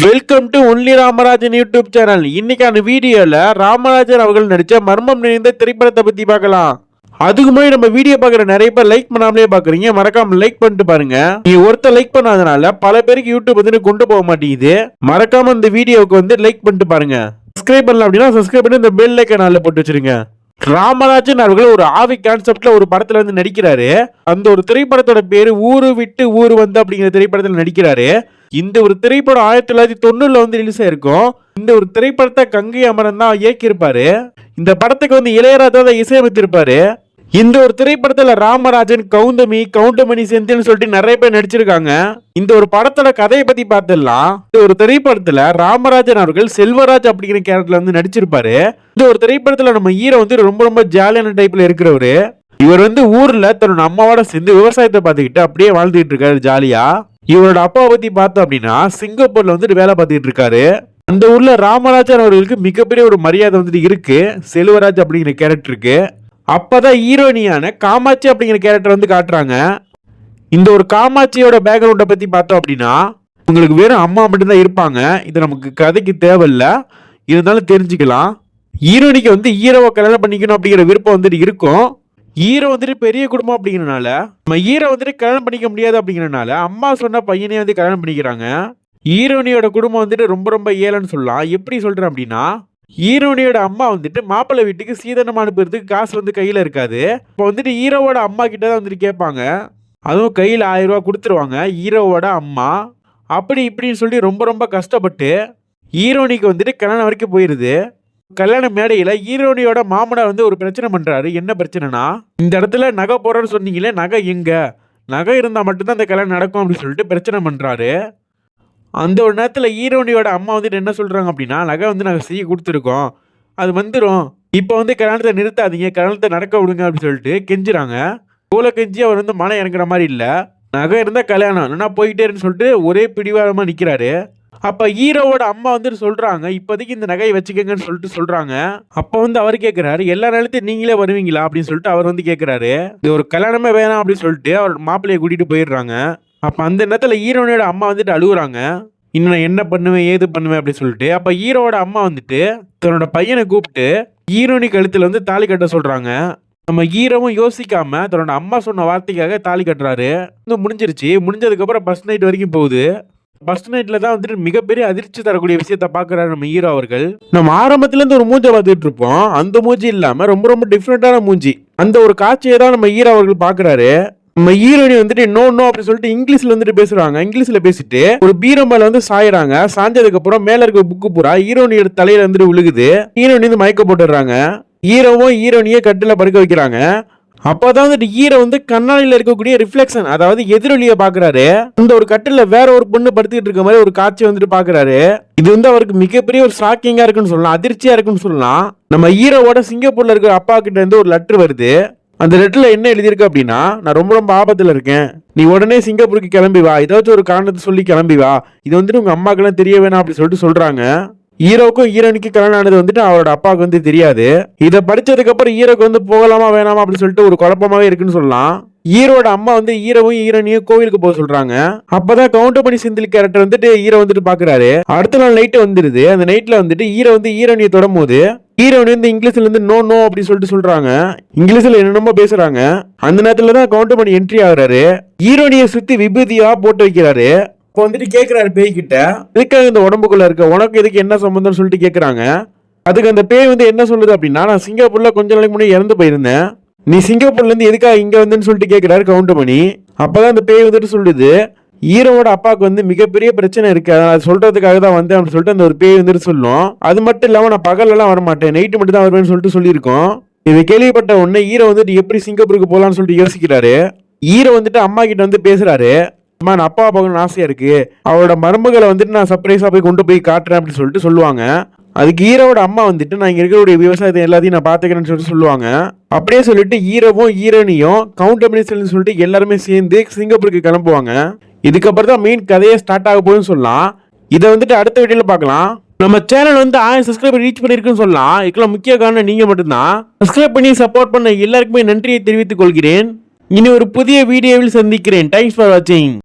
Welcome to only Ramarajan YouTube channel இன்னைக்கான வீடியோல ராமராஜன் அவர்கள் நடிச்ச மர்மம் நிறைந்த திரைப்படத்தை பத்தி பார்க்கலாம். அதுக்கு முன்னாடி நம்ம வீடியோ பார்க்குற நிறைய பேர் லைக் பண்ணாமலே பார்க்குறீங்க. மறக்காம லைக் பண்ணிட்டு பாருங்க. நீ ஒருத்தர் லைக் பண்ணாதனால பல பேருக்கு யூடியூப் வந்து கொண்டு போக மாட்டேங்குது. மறக்காம இந்த வீடியோவுக்கு வந்து லைக் பண்ணிட்டு பாருங்க. சப்ஸ்கிரைப் பண்ணல அப்படின்னா சப்ஸ்கிரைப் பண்ணி இந்த பெல் ஐக்கனால போட்டு வச்சிருங்க. ராமராஜன் அவர்கள் ஒரு ஆவி கான்செப்ட்ல ஒரு படத்துல வந்து நடிக்கிறாரு. அந்த ஒரு திரைப்படத்தோட பேரு ஊரு விட்டு ஊரு வந்து அப்படிங்கிற திரைப்படத்துல நடிக்கிறாரு. இந்த ஒரு திரைப்படம் ஆயிரத்தி தொள்ளாயிரத்தி தொண்ணூறுல வந்து ரிலீஸ் ஆயிருக்கும். இந்த ஒரு திரைப்படத்தை கங்கை அமரன் தான் இயக்கியிருப்பாரு. இந்த படத்துக்கு வந்து இளையராஜா தான் இசையமைத்திருப்பாரு. இந்த ஒரு திரைப்படத்துல ராமராஜன் கவுந்தமி கவுண்டமணி செந்தில்னு சொல்லிட்டு நிறைய பேர் நடிச்சிருக்காங்க. இந்த ஒரு படத்தோட கதையை பத்தி பார்த்துடலாம் இந்த ஒரு திரைப்படத்துல ராமராஜன் அவர்கள் செல்வராஜ் அப்படிங்கிற கேரக்டர்ல வந்து நடிச்சிருப்பாரு. இந்த ஒரு திரைப்படத்துல நம்ம ஹீரோ வந்து ரொம்ப ரொம்ப ஜாலியான டைப்ல இருக்கிறவரு. இவர் வந்து ஊர்ல தன்னோட அம்மாவோட சேர்ந்து விவசாயத்தை பார்த்துக்கிட்டு அப்படியே வாழ்ந்துகிட்டு இருக்காரு ஜாலியா இவரோட அப்பாவை பத்தி பார்த்தோம் அப்படின்னா சிங்கப்பூர்ல வந்துட்டு வேலை பார்த்துக்கிட்டு இருக்காரு. அந்த ஊர்ல ராமராஜன் அவர்களுக்கு மிகப்பெரிய ஒரு மரியாதை வந்துட்டு இருக்கு. செல்வராஜ் அப்படிங்கிற கேரக்டருக்கு அப்பதான் ஹீரோனியான காமாட்சி அப்படிங்கிற கேரக்டர் வந்து காட்டுறாங்க. இந்த ஒரு காமாட்சியோட பேக்ரவுண்டை பற்றி பார்த்தோம் அப்படின்னா உங்களுக்கு வெறும் அம்மா மட்டும்தான் இருப்பாங்க. இது நமக்கு கதைக்கு தேவையில்ல. இருந்தாலும் தெரிஞ்சுக்கலாம். ஹீரோனிக்கு வந்து ஹீரோவை கல்யாணம் பண்ணிக்கணும் அப்படிங்கிற விருப்பம் வந்துட்டு இருக்கும். ஹீரோ வந்துட்டு பெரிய குடும்பம் அப்படிங்கிறனால நம்ம ஹீரோ வந்துட்டு கல்யாணம் பண்ணிக்க முடியாது அப்படிங்கிறனால அம்மா சொன்ன பையனே வந்து கல்யாணம் பண்ணிக்கிறாங்க. ஹீரோனியோட குடும்பம் வந்துட்டு ரொம்ப ரொம்ப ஏழைன்னு சொல்லலாம். எப்படி சொல்கிறேன் அப்படின்னா ஹீரோனியோட அம்மா வந்துட்டு மாப்பிள்ளை வீட்டுக்கு சீதனம் அனுப்புறதுக்கு காசு வந்து கையில் இருக்காது. இப்போ வந்துட்டு ஹீரோவோட அம்மா கிட்ட தான் வந்துட்டு கேட்பாங்க. அதுவும் கையில் ஆயிரம் ரூபா கொடுத்துருவாங்க ஹீரோவோட அம்மா. அப்படி இப்படின்னு சொல்லி ரொம்ப ரொம்ப கஷ்டப்பட்டு ஹீரோனிக்கு வந்துட்டு கல்யாணம் வரைக்கும் போயிடுது கல்யாண மேடையில் ஹீரோனியோட மாமனார் வந்து ஒரு பிரச்சனை பண்ணுறாரு என்ன பிரச்சனைனா இந்த இடத்துல நகை போடுறேன்னு சொன்னீங்களே நகை எங்க? நகை இருந்தால் மட்டும்தான் அந்த கல்யாணம் நடக்கும் அப்படின்னு சொல்லிட்டு பிரச்சனை பண்ணுறாரு அந்த ஒரு நேரத்தில் ஹீரோனியோட அம்மா வந்துட்டு என்ன சொல்கிறாங்க அப்படின்னா நகை வந்து நாங்கள் செய்ய கொடுத்துருக்கோம். அது வந்துடும் இப்போ வந்து கல்யாணத்தை நிறுத்தாதீங்க கல்யாணத்தை நடக்க விடுங்க அப்படின்னு சொல்லிட்டு கெஞ்சுறாங்க. இவ்வளோ கெஞ்சி அவர் வந்து மனம் இறங்குற மாதிரி இல்லை. நகை இருந்தால் கல்யாணம் இல்லைன்னா போயிட்டேருன்னு சொல்லிட்டு ஒரே பிடிவாரமாக நிற்கிறாரு அப்போ ஹீரோவோட அம்மா வந்துட்டு சொல்கிறாங்க இப்போதைக்கு இந்த நகையை வச்சுக்கோங்கன்னு சொல்லிட்டு சொல்கிறாங்க அப்போ வந்து அவர் கேட்குறாரு எல்லா நேரத்தையும் நீங்களே வருவீங்களா அப்படின்னு சொல்லிட்டு அவர் வந்து கேட்குறாரு இது ஒரு கல்யாணமே வேணாம் அப்படின்னு சொல்லிட்டு அவர் மாப்பிள்ளையை கூட்டிகிட்டு போயிடுறாங்க. அப்போ அந்த நேரத்தில் ஹீரோனோட அம்மா வந்துட்டு அழுகுறாங்க. இன்னும் நான் என்ன பண்ணுவேன் ஏது பண்ணுவேன் அப்படின்னு சொல்லிட்டு அப்போ ஹீரோட அம்மா வந்துட்டு தன்னோட பையனை கூப்பிட்டு ஹீரோனி கழுத்தில் வந்து தாலி கட்ட சொல்கிறாங்க நம்ம ஹீரோவும் யோசிக்காம தன்னோட அம்மா சொன்ன வார்த்தைக்காக தாலி கட்டுறாரு. இன்னும் முடிஞ்சிருச்சு. முடிஞ்சதுக்கப்புறம் ஃபர்ஸ்ட் நைட் வரைக்கும் போகுது. ஃபர்ஸ்ட் நைட்ல தான் வந்துட்டு மிகப்பெரிய அதிர்ச்சி தரக்கூடிய விஷயத்த பாக்குறாரு நம்ம ஹீரோ அவர்கள். நம்ம ஆரம்பத்துல இருந்து ஒரு மூஞ்சை பார்த்துட்டு இருப்போம். அந்த மூஞ்சி இல்லாம ரொம்ப ரொம்ப டிஃப்ரெண்டான மூஞ்சி. அந்த ஒரு காட்சியை தான் நம்ம ஹீரோ அவர்கள் பாக்குறாரு நம்ம ஹீரோயின் வந்துட்டு நோ நோ அப்படின்னு சொல்லிட்டு இங்கிலீஷ்ல வந்துட்டு பேசுறாங்க. இங்கிலீஷ்ல பேசிட்டு ஒரு பீரம்பால வந்து சாயறாங்க. சாஞ்சதுக்கு அப்புறம் மேல இருக்க புக்கு பூரா ஹீரோனியோட தலையில வந்துட்டு விழுகுது. ஹீரோனி வந்து மயக்க போட்டுடுறாங்க. ஹீரோவும் ஹீரோனியே கட்டில படுக்க வைக்கிறாங்க. அப்பதான் வந்துட்டு ஹீரோ வந்து கண்ணாடியில இருக்கக்கூடிய ரிஃப்ளெக்ஷன் அதாவது எதிரொலியை பாக்குறாரு. அந்த ஒரு கட்டில வேற ஒரு பொண்ணு படுத்துக்கிட்டு இருக்க மாதிரி ஒரு காட்சி வந்துட்டு பாக்குறாரு. இது வந்து அவருக்கு மிகப்பெரிய ஒரு ஷாக்கிங்கா இருக்குன்னு சொல்லலாம் அதிர்ச்சியா இருக்குன்னு சொல்லலாம். நம்ம ஹீரோவோட சிங்கப்பூர்ல இருக்கிற அப்பா கிட்ட இருந்து ஒரு லெட்டர் வருது. அந்த லெட்டரில் என்ன எழுதியிருக்கு அப்படின்னா நான் ரொம்ப ரொம்ப ஆபத்தில் இருக்கேன். நீ உடனே சிங்கப்பூருக்கு கிளம்பி வா. ஏதாச்சும் ஒரு காரணத்தை சொல்லி கிளம்பி வா. இது வந்துட்டு உங்கள் அம்மாக்கெல்லாம் தெரிய வேணாம் அப்படி சொல்லிட்டு சொல்கிறாங்க ஹீரோக்கும் ஹீரோனிக்கு கல்யாணம் ஆனது வந்துட்டு அவரோட அப்பாவுக்கு வந்து தெரியாது. இதை படித்ததுக்கப்புறம் ஈரோக்கு ஹீரோக்கு வந்து போகலாமா வேணாமா அப்படின்னு சொல்லிட்டு ஒரு குழப்பமாவே இருக்குன்னு சொல்லலாம். ஈரோட அம்மா வந்து ஈரவும் ஈரனையும் கோவிலுக்கு போக சொல்றாங்க. அப்பதான் கவுண்டர் பண்ணி சிந்தில் கேரக்டர் வந்துட்டு ஈர வந்துட்டு பாக்குறாரு. அடுத்த நாள் நைட்டு வந்துருது. அந்த நைட்ல வந்துட்டு ஈர வந்து ஹீரோனியை தொடும் போது ஹீரோனி வந்து இங்கிலீஷ்ல இருந்து நோ நோ அப்படி சொல்லிட்டு சொல்றாங்க. இங்கிலீஷ்ல என்னென்னமோ பேசுறாங்க. அந்த நேரத்துல தான் கவுண்டர் பண்ணி என்ட்ரி ஆகுறாரு. ஈரோனியை சுத்தி விபூதியா போட்டு வைக்கிறாரு. இப்போ வந்துட்டு கேக்குறாரு பேய் கிட்ட. இந்த உடம்புக்குள்ள இருக்க? உனக்கு இதுக்கு என்ன சம்பந்தம்னு சொல்லிட்டு கேக்குறாங்க. அதுக்கு அந்த பேய் வந்து என்ன சொல்லுது அப்படின்னா நான் சிங்கப்பூர்ல கொஞ்ச நாளைக்கு முன்னாடி இறந்து போயிருந்தேன். நீ சிங்கப்பூர்லேருந்து எதுக்காக இங்கே வந்தேன்னு சொல்லிட்டு கேட்குறாரு கவுண்டமணி. அப்போ தான் அந்த பேய் வந்துட்டு சொல்லுது ஈரோட அப்பாவுக்கு வந்து மிகப்பெரிய பிரச்சனை இருக்கு அதை நான் சொல்றதுக்காக தான் வந்தேன் அப்படின்னு சொல்லிட்டு அந்த ஒரு பேய் வந்துட்டு சொல்லும். அது மட்டும் இல்லாமல் நான் பகல்லலாம் வரமாட்டேன் நைட்டு மட்டும் தான் வருவேன்னு சொல்லிட்டு சொல்லியிருக்கோம். இதை கேள்விப்பட்ட உடனே ஈரோ வந்துட்டு எப்படி சிங்கப்பூருக்கு போகலான்னு சொல்லிட்டு யோசிக்கிறாரு. ஈரோ வந்துட்டு அம்மா கிட்ட வந்து பேசுறாரு அம்மா நான் அப்பா பார்க்கணும்னு ஆசையா இருக்கு அவரோட மருமகளை வந்துட்டு நான் சர்ப்ரைஸா போய் கொண்டு போய் காட்டுறேன் அப்படின்னு சொல்லிட்டு சொல்லுவாங்க. அதுக்கு ஹீரோட அம்மா வந்துட்டு நான் இங்கே இருக்கக்கூடிய விவசாயத்தை எல்லாத்தையும் நான் பார்த்துக்கிறேன்னு சொல்லிட்டு சொல்லுவாங்க. அப்படியே சொல்லிட்டு ஹீரோவும் ஹீரோனியும் கவுண்டர் மினிஸ்டர்னு சொல்லிட்டு எல்லாருமே சேர்ந்து சிங்கப்பூருக்கு கிளம்புவாங்க. இதுக்கப்புறம் தான் மெயின் கதையே ஸ்டார்ட் ஆக போகுதுன்னு சொல்லலாம். இதை வந்துட்டு அடுத்த வீடியோவில் பார்க்கலாம். நம்ம சேனல் வந்து ஆயிரம் சப்ஸ்கிரைபர் ரீச் பண்ணியிருக்குன்னு சொல்லலாம். இதுக்கெல்லாம் முக்கிய காரணம் நீங்கள் மட்டும்தான். சப்ஸ்கிரைப் பண்ணி சப்போர்ட் பண்ண எல்லாருக்குமே நன்றியை தெரிவித்துக் கொள்கிறேன். இனி ஒரு புதிய வீடியோவில் சந்திக்கிறேன். தேங்க்ஸ் ஃபார் வாட்சிங்